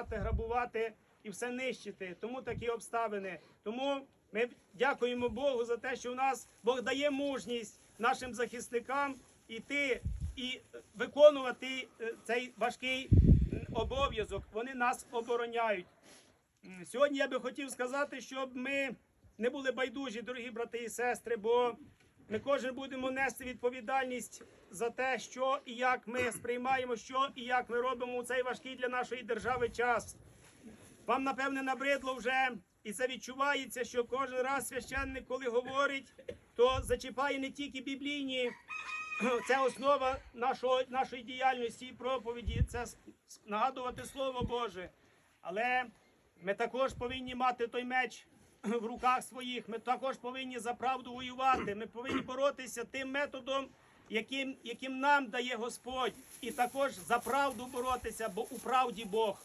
вбивати, грабувати і все нищити. Тому такі обставини. Тому ми дякуємо Богу за те, що у нас Бог дає мужність нашим захисникам іти і виконувати е, цей важкий обов'язок. Вони нас обороняють. Сьогодні я би хотів сказати, щоб ми не були байдужі, дорогі брати і сестри, бо ми кожен будемо нести відповідальність за те, що і як ми сприймаємо, що і як ми робимо у цей важкий для нашої держави час. Вам, напевне, набридло вже, і це відчувається, що кожен раз священник, коли говорить, то зачіпає не тільки біблійні, це основа нашого, нашої діяльності і проповіді, це нагадувати Слово Боже. Але ми також повинні мати той меч в руках своїх. Ми також повинні за правду воювати. Ми повинні боротися тим методом, яким, яким нам дає Господь, і також за правду боротися, бо у правді Бог.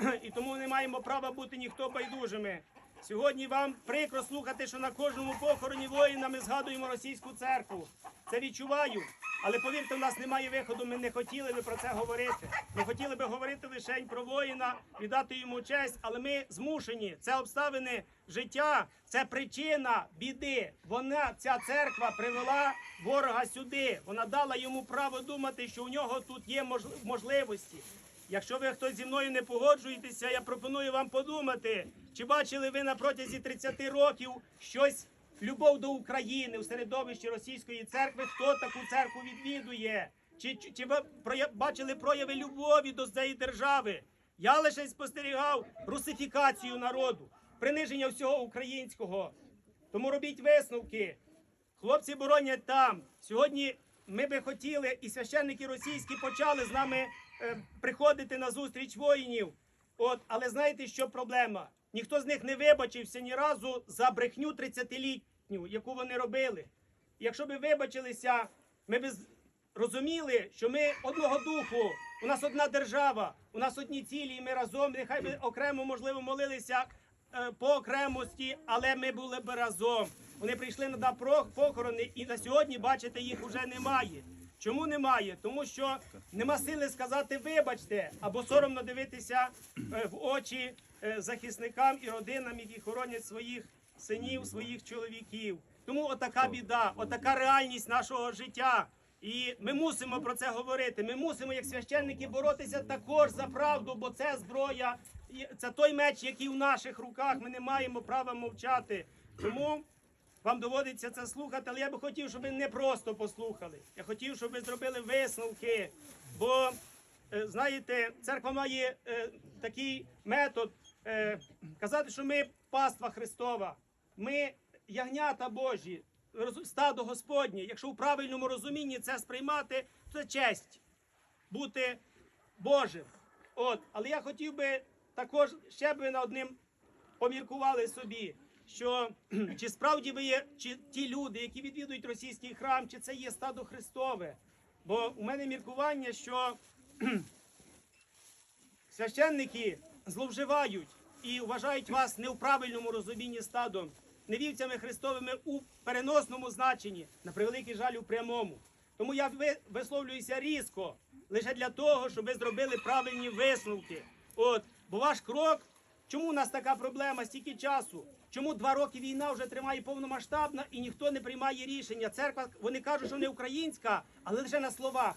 І тому не маємо права бути ніхто байдужими. Сьогодні вам прикро слухати, що на кожному похороні воїна ми згадуємо російську церкву. Це відчуваю. Але повірте, в нас немає виходу. Ми не хотіли би про це говорити. Ми хотіли би говорити лише про воїна, віддати йому честь, але ми змушені. Це обставини життя, це причина біди. Вона, ця церква, привела ворога сюди. Вона дала йому право думати, що у нього тут є можливості. Якщо ви хтось зі мною не погоджуєтеся, я пропоную вам подумати, чи бачили ви на протязі 30 років щось любов до України у середовищі російської церкви, хто таку церкву відвідує? Чи, чи, чи ви бачили прояви любові до цієї держави? Я лише спостерігав русифікацію народу, приниження всього українського. Тому робіть висновки. Хлопці боронять там. Сьогодні ми би хотіли, і священники російські почали з нами е, приходити на зустріч воїнів. От, але знаєте, що проблема? Ніхто з них не вибачився ні разу за брехню 30-літню, яку вони робили. Якщо би вибачилися, ми б розуміли, що ми одного духу, у нас одна держава, у нас одні цілі, і ми разом, нехай би окремо, можливо, молилися е, по окремості, але ми були б разом. Вони прийшли на похорони, і на сьогодні, бачите, їх вже немає. Чому немає? Тому що нема сили сказати вибачте, або соромно дивитися е, в очі е, захисникам і родинам, які хоронять своїх синів, своїх чоловіків. Тому отака біда, отака реальність нашого життя. І ми мусимо про це говорити. Ми мусимо, як священники, боротися також за правду, бо це зброя, це той меч, який в наших руках. Ми не маємо права мовчати. Тому вам доводиться це слухати, але я би хотів, щоб ви не просто послухали. Я хотів, щоб ви зробили висновки. Бо, е, знаєте, церква має е, такий метод е, казати, що ми паства Христова, ми ягнята Божі, стадо Господнє. Якщо в правильному розумінні це сприймати, це честь бути Божим. От, але я хотів би також ще би над одним поміркували собі, що чи справді ви є чи ті люди, які відвідують російський храм, чи це є стадо Христове. Бо у мене міркування, що священники зловживають і вважають вас не в правильному розумінні стадом, не вівцями Христовими у переносному значенні, на превеликий жаль у прямому. Тому я висловлююся різко, лише для того, щоб ви зробили правильні висновки. От, бо ваш крок, чому у нас така проблема стільки часу? Чому два роки війна вже тримає повномасштабна і ніхто не приймає рішення? Церква, вони кажуть, що не українська, але лише на словах.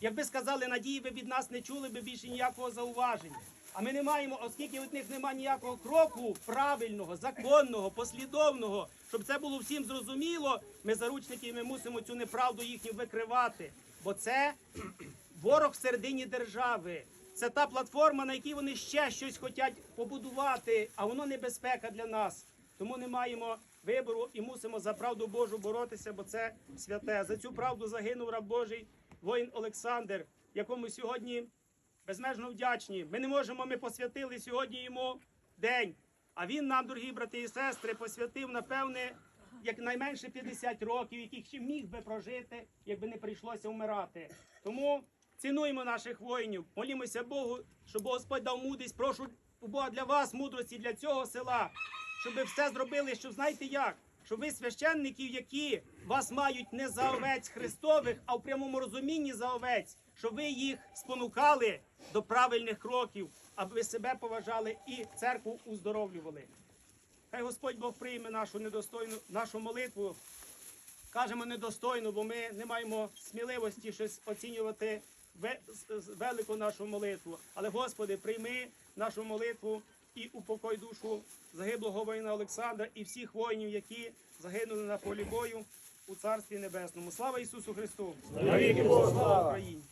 Якби сказали надії, ви від нас не чули би більше ніякого зауваження. А ми не маємо, оскільки від них немає ніякого кроку правильного, законного, послідовного, щоб це було всім зрозуміло. Ми заручники, ми мусимо цю неправду їхню викривати. Бо це ворог всередині держави. Це та платформа, на якій вони ще щось хочуть побудувати, а воно небезпека для нас. Тому не маємо вибору і мусимо за правду Божу боротися, бо це святе. За цю правду загинув раб Божий воїн Олександр, якому сьогодні безмежно вдячні. Ми не можемо, ми посвятили сьогодні йому день. А він нам, дорогі брати і сестри, посвятив, напевне, якнайменше 50 років, яких ще міг би прожити, якби не прийшлося вмирати. Тому цінуємо наших воїнів, молімося Богу, щоб Господь дав мудрість. Прошу у Бога для вас мудрості для цього села, щоб ви все зробили, щоб знаєте як? Щоб ви священників, які вас мають не за овець Христових, а в прямому розумінні за овець, щоб ви їх спонукали до правильних кроків, аби ви себе поважали і церкву уздоровлювали. Хай Господь Бог прийме нашу недостойну нашу молитву. Кажемо недостойно, бо ми не маємо сміливості щось оцінювати велику нашу молитву. Але Господи, прийми нашу молитву і упокой душу загиблого воїна Олександра і всіх воїнів, які загинули на полі бою у Царстві Небесному. Слава Ісусу Христу! Слава Україні!